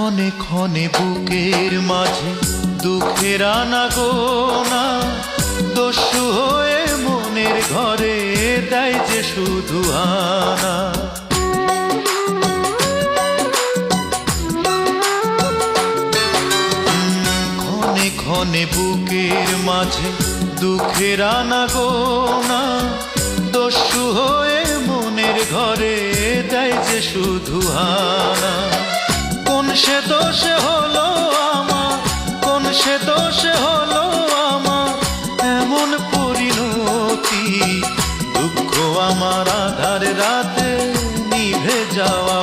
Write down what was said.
ক্ষণে ক্ষণে বুকের মাঝে দুঃখের আনা গোনা দস্যু হয়ে মনের ঘরে দেয় যে শুধু আনা। ক্ষণে ক্ষণে বুকের মাঝে দুঃখের আনা গোনা দস্যু হয়ে মনের ঘরে দেয় যে শুধু কোন সে দোষে হলো আমার? কোন সে দোষে হলো আমার? এমন পরিণতি, দুঃখ আমার আধার রাতে নিভে যাওয়া